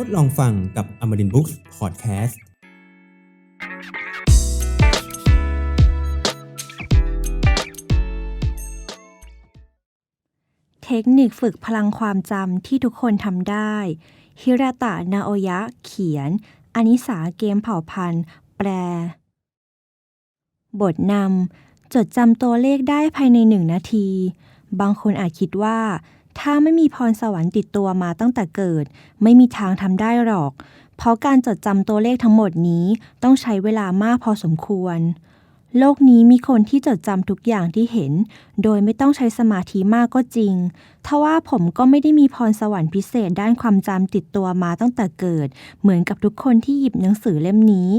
ทดลองฟังกับ Amarin Books Podcast เทคนิคฝึกพลังความจำที่ทุกคนทำได้ ฮิราตะนาโอยะเขียน อนิสาเกมเผ่าพันธุ์ แปล บทนำจดจำตัวเลขได้ภายในหนึ่งนาที บางคนอาจคิดว่า ถ้าไม่มีพรสวรรค์ติดตัวมาตั้งแต่เกิด ไม่มีทางทำได้หรอก เพราะการจดจำตัวเลขทั้งหมดนี้ต้องใช้เวลามากพอสมควร โลกนี้มีคนที่จดจำทุกอย่างที่เห็น โดยไม่ต้องใช้สมาธิมากก็จริงทว่าผมก็ไม่ได้มีพรสวรรค์พิเศษด้านความจำติดตัวมาตั้งแต่เกิด เหมือนกับทุกคนที่หยิบหนังสือเล่มนี้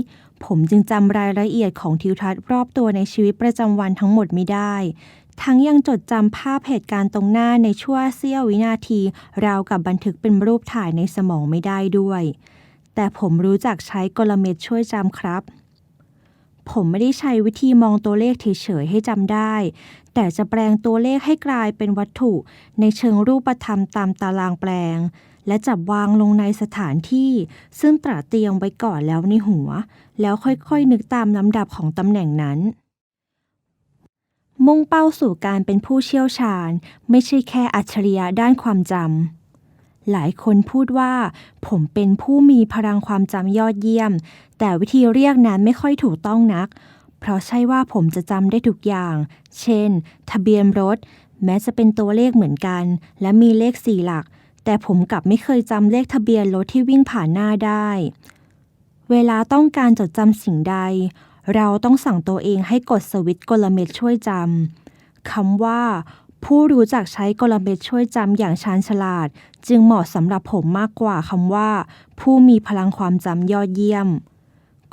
ผมจึงจำรายละเอียดของทิวทัศน์รอบตัวในชีวิตประจำวันทั้งหมดไม่ได้ ทั้งยังจดจำภาพเหตุการณ์ตรงหน้าในชั่วเสี้ยววินาที ราวกับบันทึกเป็นรูปถ่ายในสมองไม่ได้ด้วย แต่ผมรู้จักใช้กลเม็ดช่วยจำครับ ผมไม่ได้ใช้วิธีมองตัวเลขเฉยๆให้จำได้ แต่จะแปลงตัวเลขให้กลายเป็นวัตถุ ในเชิงรูปธรรมตามตารางแปลง และจับวางลงในสถานที่ ซึ่งตระเตรียมไว้ก่อนแล้วในหัว แล้วค่อยๆนึกตามลำดับของตำแหน่งนั้น มุ่งเป้าสู่การเป็นผู้เชี่ยวชาญ ไม่ใช่แค่อัจฉริยะด้านความจำ หลายคนพูดว่า ผมเป็นผู้มีพลังความจำยอดเยี่ยม แต่วิธีเรียกนั้นไม่ค่อยถูกต้องนัก เพราะใช่ว่าผมจะจำได้ทุกอย่าง เช่น ทะเบียนรถ แม้จะเป็นตัวเลขเหมือนกัน และมีเลขสี่หลัก แต่ผมกลับไม่เคยจำเลขทะเบียนรถที่วิ่งผ่านหน้าได้ เวลาต้องการจดจำสิ่งใด เราต้องสั่งตัวเองให้กดสวิตช์กลเม็ดช่วยจำคำว่า ผู้รู้จักใช้กลเม็ดช่วยจำอย่างชาญฉลาด จึงเหมาะสำหรับผมมากกว่าคำว่า ผู้มีพลังความจำยอดเยี่ยม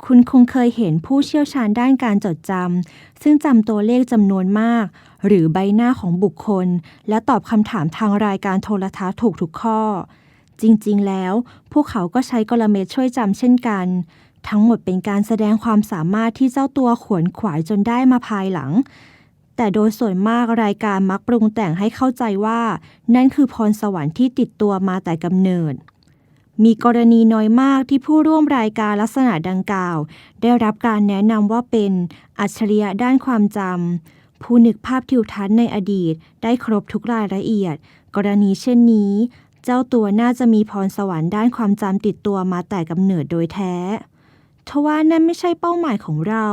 คุณคงเคยเห็นผู้เชี่ยวชาญด้านการจดจำซึ่งจำตัวเลขจำนวนมาก หรือใบหน้าของบุคคล และตอบคำถามทางรายการโทรทัศน์ถูกทุกข้อจริงๆ แล้ว พวกเขาก็ใช้กลเม็ดช่วยจำเช่นกัน ทั้งหมดเป็นการแสดงความสามารถที่เจ้าตัวขวนขวายจนได้มาภายหลัง แต่โดยส่วนมากรายการมักปรุงแต่งให้เข้าใจว่า นั่นคือพรสวรรค์ที่ติดตัวมาแต่กำเนิด มีกรณีน้อยมากที่ผู้ร่วมรายการลักษณะดังกล่าว ได้รับการแนะนำว่าเป็นอัจฉริยะด้านความจำผู้นึกภาพทิวทัศน์ในอดีต ได้ครบทุกรายละเอียด กรณีเช่นนี้ เจ้าตัวน่าจะมีพรสวรรค์ด้านความจำติดตัวมาแต่กำเนิดโดยแท้ ทว่านั่นไม่ใช่เป้าหมายของเรา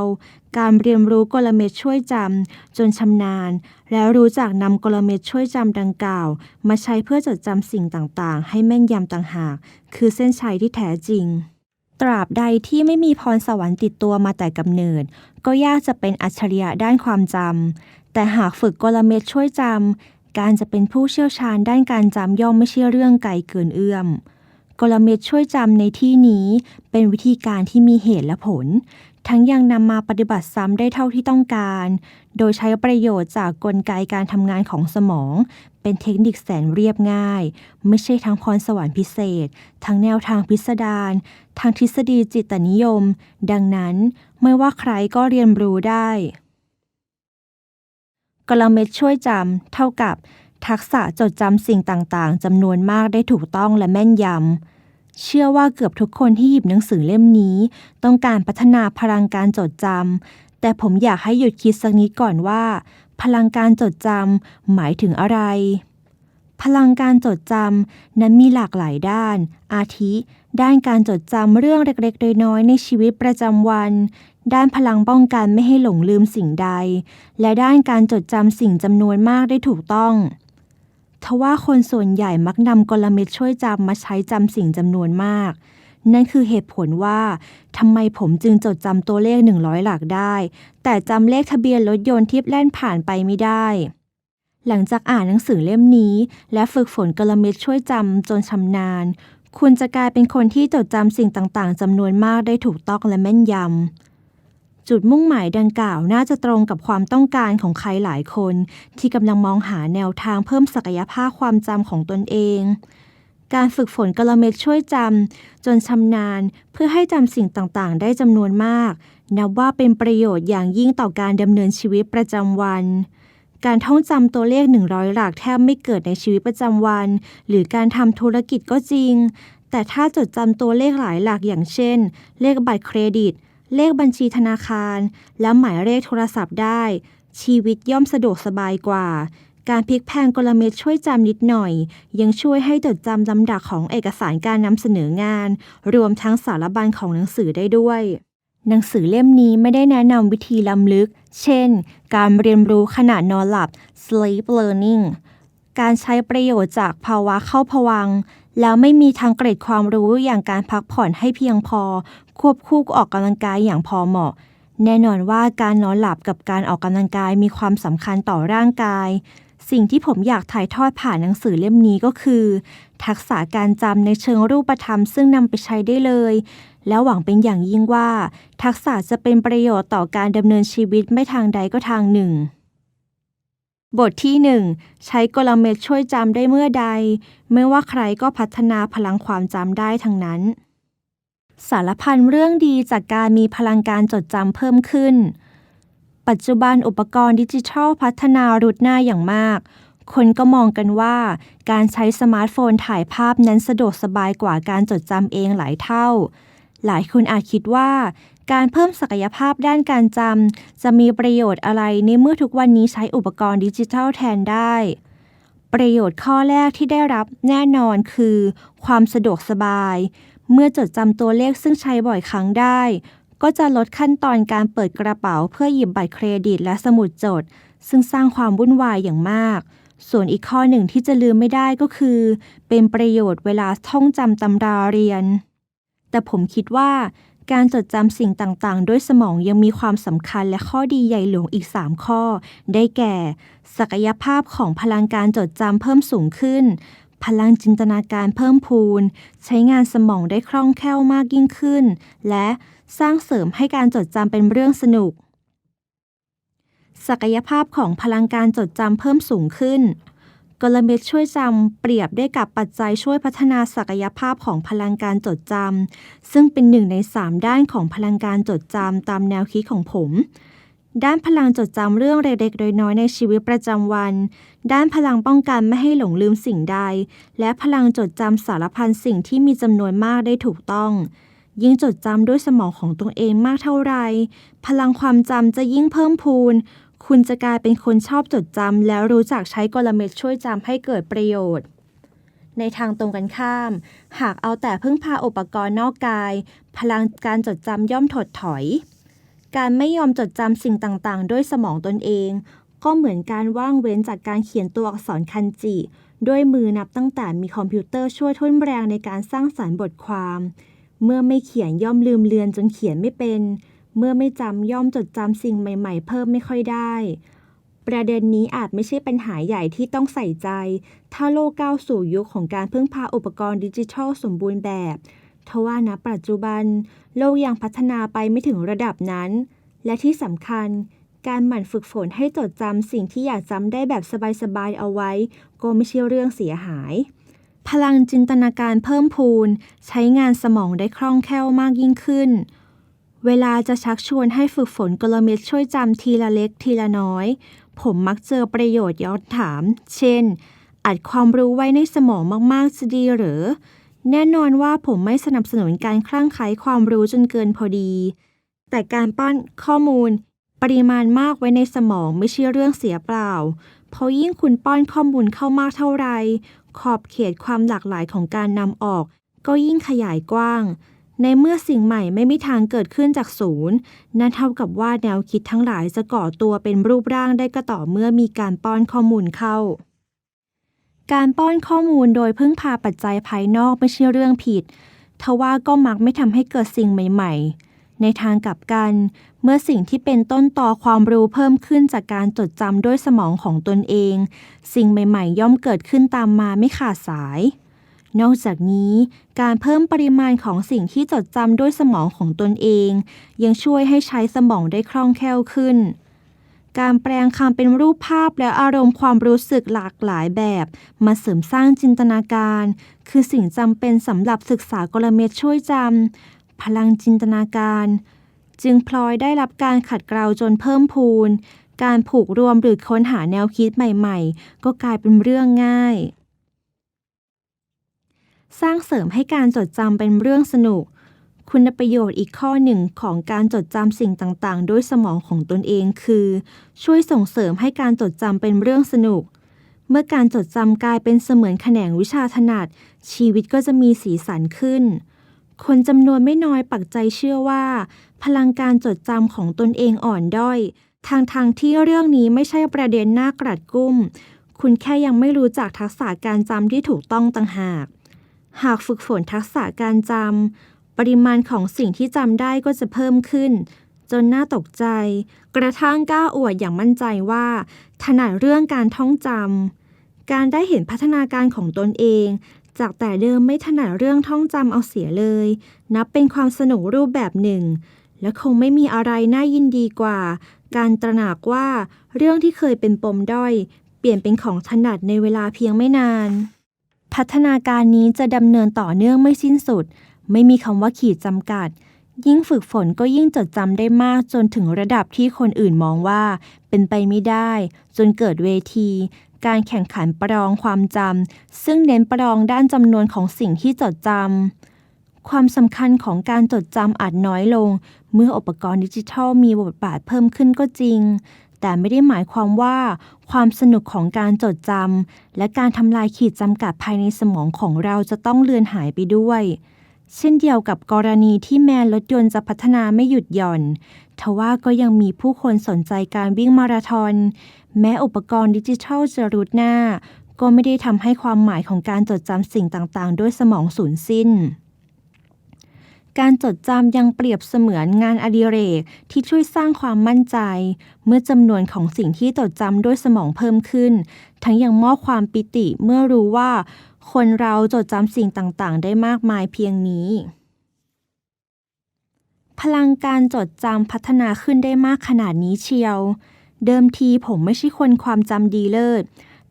การเรียนรู้กลเม็ดช่วยจำจนชำนาญ แล้วรู้จักนำกลเม็ดช่วยจำดังกล่าว มาใช้เพื่อจดจำสิ่งต่างๆ ให้แม่นยำต่างหาก คือเส้นชัยที่แท้จริง ตราบใดที่ไม่มีพรสวรรค์ติดตัวมาแต่กำเนิด ก็ยากจะเป็นอัจฉริยะด้านความจำแต่หากฝึกกลเม็ดช่วยจำการจะเป็นผู้เชี่ยวชาญด้านการจำย่อมไม่ใช่เรื่องไกลเกินเอื้อม กลเม็ดช่วยจำในที่นี้เป็นวิธีการที่มีเหตุและผล ทั้งยังนำมาปฏิบัติซ้ำได้เท่าที่ต้องการ โดยใช้ประโยชน์จากกลไกการทำงานของสมอง เป็นเทคนิคแสนเรียบง่าย ไม่ใช่ทั้งพรสวรรค์พิเศษ ทั้งแนวทางพิสดารทางทฤษฎีจิตนิยม ดังนั้นไม่ว่าใครก็เรียนรู้ได้กลเม็ดช่วยจำเท่ากับ ทักษะจดจำสิ่งต่างๆจำนวนมากได้ถูกต้องและแม่นยำ เชื่อว่าเกือบทุกคนที่หยิบหนังสือเล่มนี้ ต้องการพัฒนาพลังการจดจำ แต่ผมอยากให้หยุดคิดสักนิดก่อนว่า พลังการจดจำหมายถึงอะไร พลังการจดจำนั้นมีหลากหลายด้าน อาทิ ด้านการจดจำเรื่องเล็กๆน้อยๆในชีวิตประจำวันด้านพลังป้องกันไม่ให้หลงลืมสิ่งใด และด้านการจดจำสิ่งจำนวนมากได้ถูกต้อง ทว่าคนส่วนใหญ่มักนำกลเม็ดช่วยจำมาใช้จำสิ่งจำนวนมาก นั่นคือเหตุผลว่าทำไมผมจึงจดจำตัวเลข 100 หลักได้ แต่จำเลขทะเบียนรถยนต์ที่แล่นผ่านไปไม่ได้ หลังจากอ่านหนังสือเล่มนี้ และฝึกฝนกลเม็ดช่วยจำจนชำนาญ คุณจะกลายเป็นคนที่จดจำสิ่งต่างๆจำนวนมากได้ถูกต้องและแม่นยำ จุดมุ่งหมายดังกล่าวน่าจะตรงกับความต้องการของใครหลายคน ที่กำลังมองหาแนวทางเพิ่มศักยภาพความจำของตนเอง การฝึกฝนกลเม็ดช่วยจำจนชำนาญเพื่อให้จำสิ่งต่างๆ ได้จำนวนมาก นับว่าเป็นประโยชน์อย่างยิ่งต่อการดำเนินชีวิตประจำวันการท่องจำตัวเลข 100 หลักแทบไม่เกิดในชีวิตประจำวัน หรือการทำธุรกิจก็จริง แต่ถ้าจดจำตัวเลขหลายหลักอย่างเช่น เลขบัตรเครดิต เลขบัญชีธนาคาร และหมายเลขโทรศัพท์ได้ ชีวิตย่อมสะดวกสบายกว่า การพลิกแพงกลเม็ดช่วยจำนิดหน่อย ยังช่วยให้จดจำลำดับของเอกสารการนำเสนองาน รวมทั้งสารบัญของหนังสือได้ด้วย หนังสือเล่มนี้ไม่ได้แนะนำวิธีล้ำลึก เช่น การเรียนรู้ขณะนอนหลับ sleep learning การใช้ประโยชน์จากภาวะเข้าพวัง แล้วไม่มีทางเกรดความรู้อย่างการพักผ่อนให้เพียงพอ ควบคู่กับออกกำลังกายอย่างพอเหมาะ แน่นอนว่าการนอนหลับกับการออกกำลังกายมีความสำคัญต่อร่างกาย สิ่งที่ผมอยากถ่ายทอดผ่านหนังสือเล่มนี้ก็คือ ทักษะการจำในเชิงรูปธรรมซึ่งนำไปใช้ได้เลย แล้วหวังเป็นอย่างยิ่งว่า ทักษะจะเป็นประโยชน์ต่อการดำเนินชีวิตไม่ทางใดก็ทางหนึ่ง บทที่ 1 ใช้กลเม็ดช่วยจำได้เมื่อใด ไม่ว่าใครก็พัฒนาพลังความจำได้ทั้งนั้น สารพันเรื่องดีจากการมีพลังการจดจำเพิ่มขึ้น ปัจจุบันอุปกรณ์ดิจิทัลพัฒนารุดหน้าอย่างมาก คนก็มองกันว่าการใช้สมาร์ทโฟนถ่ายภาพนั้นสะดวกสบายกว่าการจดจำเองหลายเท่า หลายคนอาจคิดว่า การเพิ่มศักยภาพด้านการจำจะมีประโยชน์อะไรในเมื่อทุกวันนี้ใช้อุปกรณ์ดิจิทัลแทนได้ ประโยชน์ข้อแรกที่ได้รับแน่นอนคือ ความสะดวกสบาย เมื่อจดจำตัวเลขซึ่งใช้บ่อยครั้งได้ ก็จะลดขั้นตอนการเปิดกระเป๋าเพื่อหยิบบัตรเครดิตและสมุดจด ซึ่งสร้างความวุ่นวายอย่างมากส่วนอีกข้อหนึ่งที่จะลืมไม่ได้ก็คือ เป็นประโยชน์เวลาท่องจำตำราเรียน แต่ผมคิดว่าการจดจำสิ่งต่างๆ ด้วยสมองยังมีความสำคัญและข้อดีใหญ่หลวงอีก 3 ข้อ ได้แก่ ศักยภาพของพลังการจดจำเพิ่มสูงขึ้น พลังจินตนาการเพิ่มพูน ใช้งานสมองได้คล่องแคล่วมากยิ่งขึ้น และสร้างเสริมให้การจดจำเป็นเรื่องสนุก ศักยภาพของพลังการจดจำเพิ่มสูงขึ้น กลเม็ดช่วยจำเปรียบได้กับปัจจัยช่วยพัฒนาศักยภาพของพลังการจดจำซึ่งเป็นหนึ่งใน 3 ด้านของพลังการจดจำตามแนวคิดของผม ด้านพลังจดจำเรื่องเล็กๆน้อยๆในชีวิตประจำวัน ด้านพลังป้องกันไม่ให้หลงลืมสิ่งใด และพลังจดจำสารพันสิ่งที่มีจำนวนมากได้ถูกต้อง ยิ่งจดจำด้วยสมองของตัวเองมากเท่าไร พลังความจำจะยิ่งเพิ่มพูน คุณจะกลายเป็นคนชอบจดจำแล้วรู้จักใช้กลเม็ดช่วยจำให้เกิดประโยชน์ ในทางตรงกันข้าม หากเอาแต่พึ่งพาอุปกรณ์นอกกาย พลังการจดจำย่อมถดถอย การไม่ยอมจดจำสิ่งต่างๆ ด้วยสมองตนเอง ก็เหมือนการว่างเว้นจากการเขียนตัวอักษรคันจิ ด้วยมือนับตั้งแต่มีคอมพิวเตอร์ช่วยทุ่นแรงในการสร้างสารรค์บทความ เมื่อไม่เขียนย่อมลืมเลือนจนเขียนไม่เป็น เมื่อไม่จำย่อมจดจำสิ่งใหม่ๆ เพิ่มไม่ค่อยได้ ประเด็นนี้อาจไม่ใช่ปัญหาใหญ่ที่ต้องใส่ใจ ถ้าโลกก้าวสู่ยุคของการพึ่งพาอุปกรณ์ดิจิทัลสมบูรณ์แบบทว่าณปัจจุบัน โลกยังพัฒนาไปไม่ถึงระดับนั้น และที่สำคัญ การหมั่นฝึกฝนให้จดจำสิ่งที่อยากจำได้แบบสบายๆเอาไว้ ก็ไม่ใช่เรื่องเสียหาย พลังจินตนาการเพิ่มพูน ใช้งานสมองได้คล่องแคล่วมากยิ่งขึ้น เวลาจะชักชวนให้ฝึกฝนกลเม็ดช่วยจำทีละเล็กทีละน้อย ผมมักเจอประโยชน์ย้อนถาม เช่น อัดความรู้ไว้ในสมองมากๆจะดีหรือ แน่นอนว่าผมไม่สนับสนุนการคลั่งไคล้ความรู้จนเกินพอดี แต่การป้อนข้อมูล ปริมาณมากไว้ในสมองไม่ใช่เรื่องเสียเปล่า เพราะยิ่งคุณป้อนข้อมูลเข้ามากเท่าไร ขอบเขตความหลากหลายของการนำออก ก็ยิ่งขยายกว้าง ในเมื่อสิ่งใหม่ไม่มีทางเกิดขึ้นจากศูนย์ นั่นเท่ากับว่าแนวคิดทั้งหลายจะก่อตัวเป็นรูปร่างได้ก็ต่อเมื่อมีการป้อนข้อมูลเข้า การป้อนข้อมูลโดยพึ่งพาปัจจัยภายนอกไม่ใช่เรื่องผิด ทว่าก็มักไม่ทำให้เกิดสิ่งใหม่ ๆ ในทางกลับกัน เมื่อสิ่งที่เป็นต้นต่อความรู้เพิ่มขึ้นจากการจดจำด้วยสมองของตนเอง สิ่งใหม่ ๆ ย่อมเกิดขึ้นตามมาไม่ขาดสาย นอกจากนี้การเพิ่มปริมาณของสิ่งที่จดจำด้วยสมองของตนเอง ยังช่วยให้ใช้สมองได้คล่องแคล่วขึ้น การแปลงคำเป็นรูปภาพและอารมณ์ความรู้สึกหลากหลายแบบ มาเสริมสร้างจินตนาการ คือสิ่งจำเป็นสำหรับศึกษากลเม็ดช่วยจำพลังจินตนาการ จึงพลอยได้รับการขัดเกลาจนเพิ่มพูนการผูกรวมหรือค้นหาแนวคิดใหม่ ๆ ก็กลายเป็นเรื่องง่าย สร้างเสริมให้การจดจำเป็นเรื่องสนุก คุณประโยชน์อีกข้อหนึ่งของการจดจำสิ่งต่างๆ ด้วยสมองของตนเองคือ ช่วยส่งเสริมให้การจดจำเป็นเรื่องสนุก เมื่อการจดจำกลายเป็นเสมือนแขนงวิชาถนัด ชีวิตก็จะมีสีสันขึ้น คนจำนวนไม่น้อยปักใจเชื่อว่า พลังการจดจำของตนเองอ่อนด้อยทางทางที่เรื่องนี้ไม่ใช่ประเด็นน่ากรัดกุ้ม คุณแค่ยังไม่รู้จักทักษะการจำที่ถูกต้องต่างหาก หากฝึกฝนทักษะการจำ ปริมาณของสิ่งที่จำได้ก็จะเพิ่มขึ้น จนน่าตกใจ กระทั่งกล้าอวดอย่างมั่นใจว่า ถนัดเรื่องการท่องจำ การได้เห็นพัฒนาการของตนเอง จากแต่เดิมไม่ถนัดเรื่องท่องจำเอาเสียเลย นับเป็นความสนุกรูปแบบหนึ่ง และคงไม่มีอะไรน่ายินดีกว่า การตระหนักว่า เรื่องที่เคยเป็นปมด้อย เปลี่ยนเป็นของถนัดในเวลาเพียงไม่นาน พัฒนาการนี้จะดำเนินต่อเนื่องไม่สิ้นสุด ไม่มีคำว่าขีดจำกัด ยิ่งฝึกฝนก็ยิ่งจดจำได้มากจนถึงระดับที่คนอื่นมองว่า เป็นไปไม่ได้ จนเกิดเวที การแข่งขันประลองความจำซึ่งเน้นประลองด้านจำนวนของสิ่งที่จดจำความสำคัญของการจดจำอาจน้อยลง เมื่ออุปกรณ์ดิจิทัลมีบทบาทเพิ่มขึ้นก็จริง แต่ไม่ได้หมายความว่า ความสนุกของการจดจำและการทำลายขีดจำกัดภายในสมองของเราจะต้องเลือนหายไปด้วย เช่นเดียวกับกรณีที่แม้รถยนต์จะพัฒนาไม่หยุดหย่อนทว่าก็ยังมีผู้คนสนใจการวิ่งมาราธอน แม้อุปกรณ์ดิจิทัลจะรุดหน้า ก็ไม่ได้ทำให้ความหมายของการจดจำสิ่งต่างๆ ด้วยสมองสูญสิ้น การจดจำยังเปรียบเสมือนงานอดิเรกที่ช่วยสร้างความมั่นใจ เมื่อจำนวนของสิ่งที่จดจำด้วยสมองเพิ่มขึ้น ทั้งยังมอบความปิติเมื่อรู้ว่า คนเราจดจำสิ่งต่างๆ ได้มากมายเพียงนี้ พลังการจดจำพัฒนาขึ้นได้มากขนาดนี้เชียว เดิมทีผมไม่ใช่คนความจำดีเลิศ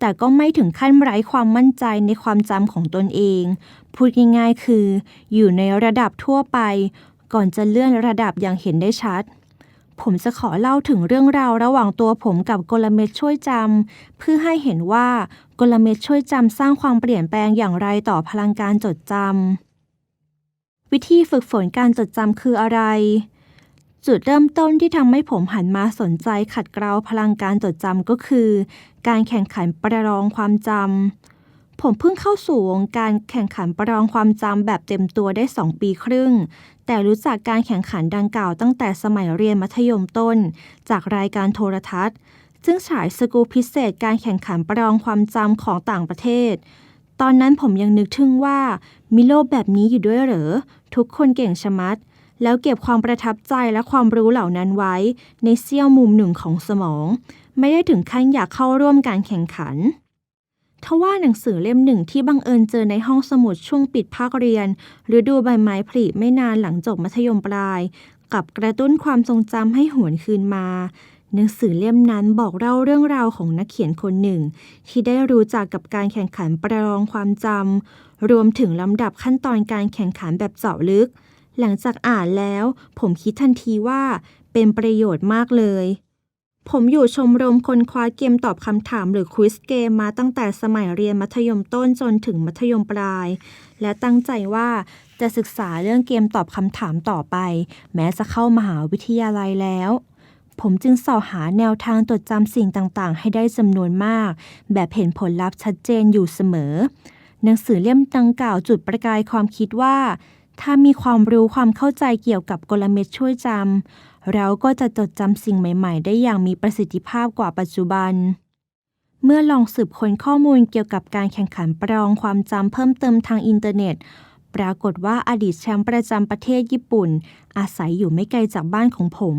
แต่ก็ไม่ถึงขั้นไร้ความมั่นใจในความจำของตนเอง พูดง่ายๆคือ อยู่ในระดับทั่วไป ก่อนจะเลื่อนระดับอย่างเห็นได้ชัด ผมจะขอเล่าถึงเรื่องราวระหว่างตัวผมกับกลเม็ดช่วยจำเพื่อให้เห็นว่ากลเม็ดช่วยจำสร้างความเปลี่ยนแปลงอย่างไรต่อพลังการจดจำวิธีฝึกฝนการจดจำคืออะไร จุดเริ่มต้นที่ทำให้ผมหันมาสนใจขัดเกลาพลังการจดจำก็คือ การแข่งขันประลองความจำ ผมเพิ่งเข้าสู่วงการแข่งขันประลองความจำแบบเต็มตัวได้2ปีครึ่ง แต่รู้จักการแข่งขันดังกล่าวตั้งแต่สมัยเรียนมัธยมต้น จากรายการโทรทัศน์ ซึ่งฉายสกูพิเศษการแข่งขันประลองความจำของต่างประเทศตอนนั้นผมยังนึกถึงว่า มีโลกแบบนี้อยู่ด้วยเหรอ ทุกคนเก่งชะมัด แล้วเก็บความประทับใจและความรู้เหล่านั้นไว้ ในเสี้ยวมุมหนึ่งของสมอง ไม่ได้ถึงขั้นอยากเข้าร่วมการแข่งขันทว่าหนังสือเล่มหนึ่งที่บังเอิญเจอในห้องสมุดช่วงปิดภาคเรียน หรือดูใบไม้ผลิไม่นานหลังจบมัธยมปลาย กับกระตุ้นความทรงจำให้หวนคืนมา หนังสือเล่มนั้นบอกเล่าเรื่องราวของนักเขียนคนหนึ่ง ที่ได้รู้จักกับการแข่งขันประลองความจำรวมถึงลำดับขั้นตอนการแข่งขันแบบเจาะลึก หลังจากอ่านแล้ว ผมคิดทันทีว่าเป็นประโยชน์มากเลย ผมอยู่ชมรมคนคว้าเกมตอบคำถามหรือควิสเกมมาตั้งแต่สมัยเรียนมัธยมต้นจนถึงมัธยมปลาย และตั้งใจว่าจะศึกษาเรื่องเกมตอบคำถามต่อไป แม้จะเข้ามหาวิทยาลัยแล้ว ผมจึงสอหาแนวทางจดจำสิ่งต่างๆ ให้ได้จำนวนมาก แบบเห็นผลลัพธ์ชัดเจนอยู่เสมอ หนังสือเล่มดังกล่าวจุดประกายความคิดว่า ถ้ามีความรู้ความเข้าใจเกี่ยวกับกลเม็ดช่วยจำเราก็จะจดจำสิ่งใหม่ ๆ ได้อย่างมีประสิทธิภาพกว่าปัจจุบัน เมื่อลองสืบค้นข้อมูลเกี่ยวกับการแข่งขันประลองความจำเพิ่มเติมทางอินเทอร์เน็ต ปรากฏว่าอดีตแชมป์ประจำประเทศญี่ปุ่น อาศัยอยู่ไม่ไกลจากบ้านของผม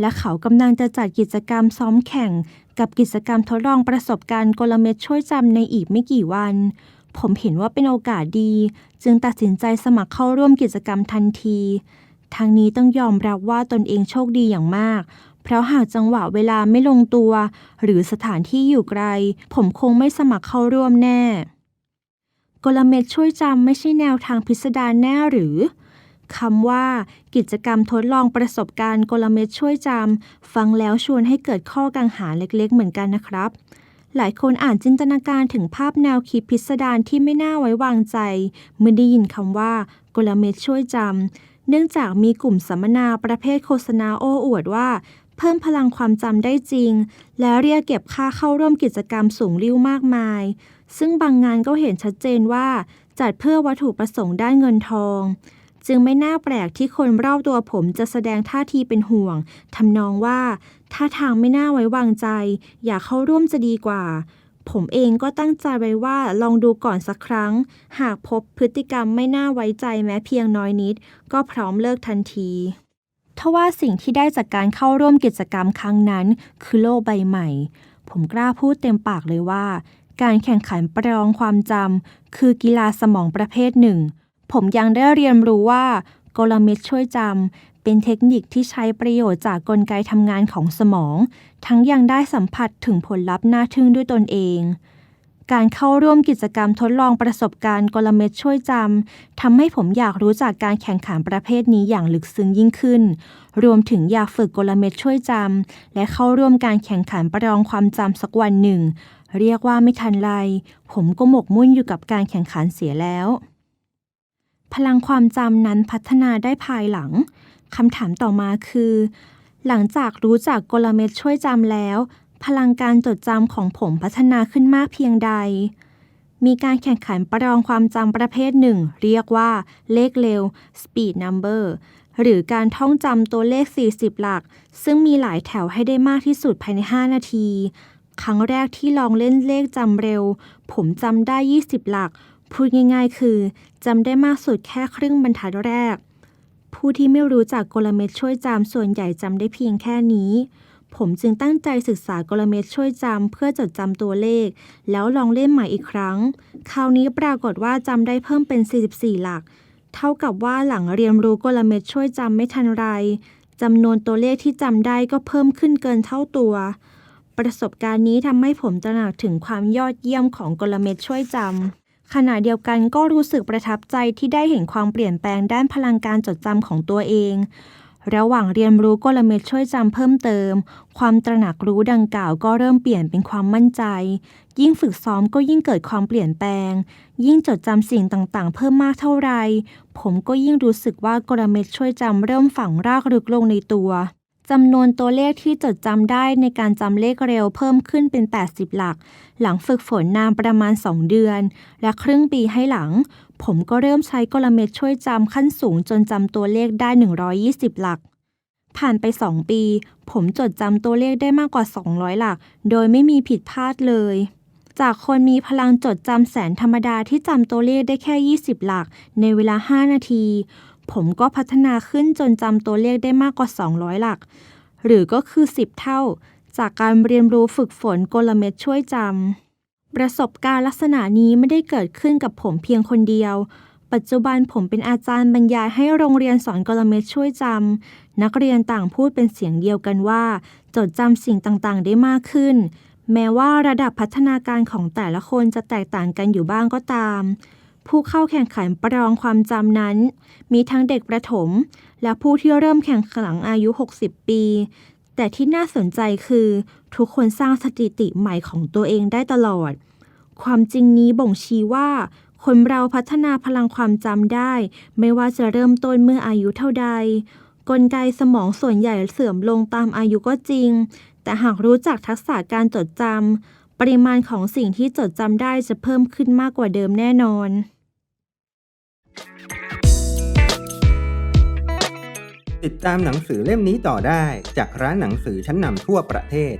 และเขากำลังจะจัดกิจกรรมซ้อมแข่ง กับกิจกรรมทดลองประสบการณ์กลเม็ดช่วยจำในอีกไม่กี่วัน ผมเห็นว่าเป็นโอกาสดี จึงตัดสินใจสมัครเข้าร่วมกิจกรรมทันที ทางนี้ต้องยอมรับว่าตนเองโชคดีอย่างมาก เพราะหากจังหวะเวลาไม่ลงตัว หรือสถานที่อยู่ไกล ผมคงไม่สมัครเข้าร่วมแน่ กลเม็ดช่วยจำไม่ใช่แนวทางพิสดารแน่หรือคำว่า กิจกรรมทดลองประสบการณ์กลเม็ดช่วยจำฟังแล้วชวนให้เกิดข้อกังหาเล็กๆ เหมือนกันนะครับ หลายคนอ่านจินตนาการถึงภาพแนวคิดพิสดารที่ไม่น่าไว้วางใจ เมื่อได้ยินคำว่ากลเม็ดช่วยจำ เนื่องจากมีกลุ่มสัมมนาประเภทโฆษณาโอ้อวดว่า เพิ่มพลังความจำได้จริง และเรียกเก็บค่าเข้าร่วมกิจกรรมสูงริ่วมากมาย ซึ่งบางงานก็เห็นชัดเจนว่า จัดเพื่อวัตถุประสงค์ด้านเงินทองจึงไม่น่าแปลกที่คนรอบตัวผมจะแสดงท่าทีเป็นห่วง ทำนองว่า ท่าทางไม่น่าไว้วางใจ อย่าเข้าร่วมจะดีกว่า ผมเองก็ตั้งใจไว้ว่าลองดูก่อนสักครั้ง หากพบพฤติกรรมไม่น่าไว้ใจแม้เพียงน้อยนิด ก็พร้อมเลิกทันทีทว่าสิ่งที่ได้จากการเข้าร่วมกิจกรรมครั้งนั้น คือโลกใบใหม่ ผมกล้าพูดเต็มปากเลยว่า การแข่งขันประลองความจำคือกีฬาสมองประเภทหนึ่ง ผมยังได้เรียนรู้ว่ากลเม็ดช่วยจำ เป็นเทคนิคที่ใช้ประโยชน์จากกลไกทำงานของสมอง ทั้งยังได้สัมผัสถึงผลลัพธ์น่าทึ่งด้วยตนเอง การเข้าร่วมกิจกรรมทดลองประสบการณ์กลเม็ดช่วยจำทำให้ผมอยากรู้จักการแข่งขันประเภทนี้อย่างลึกซึ้งยิ่งขึ้น รวมถึงอยากฝึกกลเม็ดช่วยจำและเข้าร่วมการแข่งขันประลองความจำสักวันหนึ่ง เรียกว่าไม่ทันไร ผมก็หมกมุ่นอยู่กับการแข่งขันเสียแล้วพลังความจำนั้นพัฒนาได้ภายหลัง คำถามต่อมาคือ หลังจากรู้จักกลเม็ดช่วยจำแล้ว พลังการจดจำของผมพัฒนาขึ้นมากเพียงใด มีการแข่งขันประลองความจำประเภทหนึ่ง เรียกว่าเลขเร็ว speed number หรือการท่องจำตัวเลข 40 หลัก ซึ่งมีหลายแถวให้ได้มากที่สุดภายใน 5 นาที ครั้งแรกที่ลองเล่นเลขจำเร็ว ผมจำได้ 20 หลัก พูดง่ายๆ คือจำได้มากสุดแค่ครึ่งบรรทัดแรก ผู้ที่ไม่รู้จักกลเม็ดช่วยจำส่วนใหญ่จำได้เพียงแค่นี้ ผมจึงตั้งใจศึกษากลเม็ดช่วยจำเพื่อจดจำตัวเลข แล้วลองเล่นใหม่อีกครั้ง คราวนี้ปรากฏว่าจำได้เพิ่มเป็น 44 หลัก เท่ากับว่าหลังเรียนรู้กลเม็ดช่วยจำไม่ทันไรจำนวนตัวเลขที่จำได้ก็เพิ่มขึ้นเกินเท่าตัว ประสบการณ์นี้ทำให้ผมตระหนักถึงความยอดเยี่ยมของกลเม็ดช่วยจำ ขณะเดียวกันก็รู้สึกประทับใจที่ได้เห็นความเปลี่ยนแปลงด้านพลังการจดจำของตัวเอง ระหว่างเรียนรู้กลเม็ดช่วยจำเพิ่มเติม ความตระหนักรู้ดังกล่าวก็เริ่มเปลี่ยนเป็นความมั่นใจ ยิ่งฝึกซ้อมก็ยิ่งเกิดความเปลี่ยนแปลง ยิ่งจดจำสิ่งต่างๆ เพิ่มมากเท่าไร ผมก็ยิ่งรู้สึกว่ากลเม็ดช่วยจำเริ่มฝังรากลึกลงในตัว จำนวนตัวเลขที่จดจำได้ในการจำเลขเร็วเพิ่มขึ้นเป็น 80 หลัก หลังฝึกฝนนานประมาณ 2 เดือน และครึ่งปีให้หลัง ผมก็เริ่มใช้กลเม็ดช่วยจำขั้นสูงจนจำตัวเลขได้ 120 หลัก ผ่านไป 2 ปี ผมจดจำตัวเลขได้มากกว่า 200 หลัก โดยไม่มีผิดพลาดเลย จากคนมีพลังจดจำแสนธรรมดาที่จำตัวเลขได้แค่ 20 หลัก ในเวลา 5 นาที ผมก็พัฒนาขึ้นจนจำตัวเลขได้มากกว่า 200 หลัก หรือก็คือ 10 เท่า จากการเรียนรู้ฝึกฝนกลเม็ดช่วยจำ ประสบการณ์ลักษณะนี้ไม่ได้เกิดขึ้นกับผมเพียงคนเดียว ปัจจุบันผมเป็นอาจารย์บรรยายให้โรงเรียนสอนกลเม็ดช่วยจำ นักเรียนต่างพูดเป็นเสียงเดียวกันว่า จดจำสิ่งต่างๆ ได้มากขึ้น แม้ว่าระดับพัฒนาการของแต่ละคนจะแตกต่างกันอยู่บ้างก็ตาม ผู้เข้าแข่งขันประลองความจำนั้น มีทั้งเด็กประถม และผู้ที่เริ่มแข่งขันอายุ 60 ปี แต่ที่น่าสนใจคือ ทุกคนสร้างสถิติใหม่ของตัวเองได้ตลอด ความจริงนี้บ่งชี้ว่า คนเราพัฒนาพลังความจำได้ ไม่ว่าจะเริ่มต้นเมื่ออายุเท่าใด กลไกสมองส่วนใหญ่เสื่อมลงตามอายุก็จริง แต่หากรู้จักทักษะการจดจำปริมาณของสิ่งที่จดจำได้จะเพิ่มขึ้นมากกว่าเดิมแน่นอน ติดตามหนังสือเล่มนี้ต่อได้จากร้านหนังสือชั้นนำทั่วประเทศ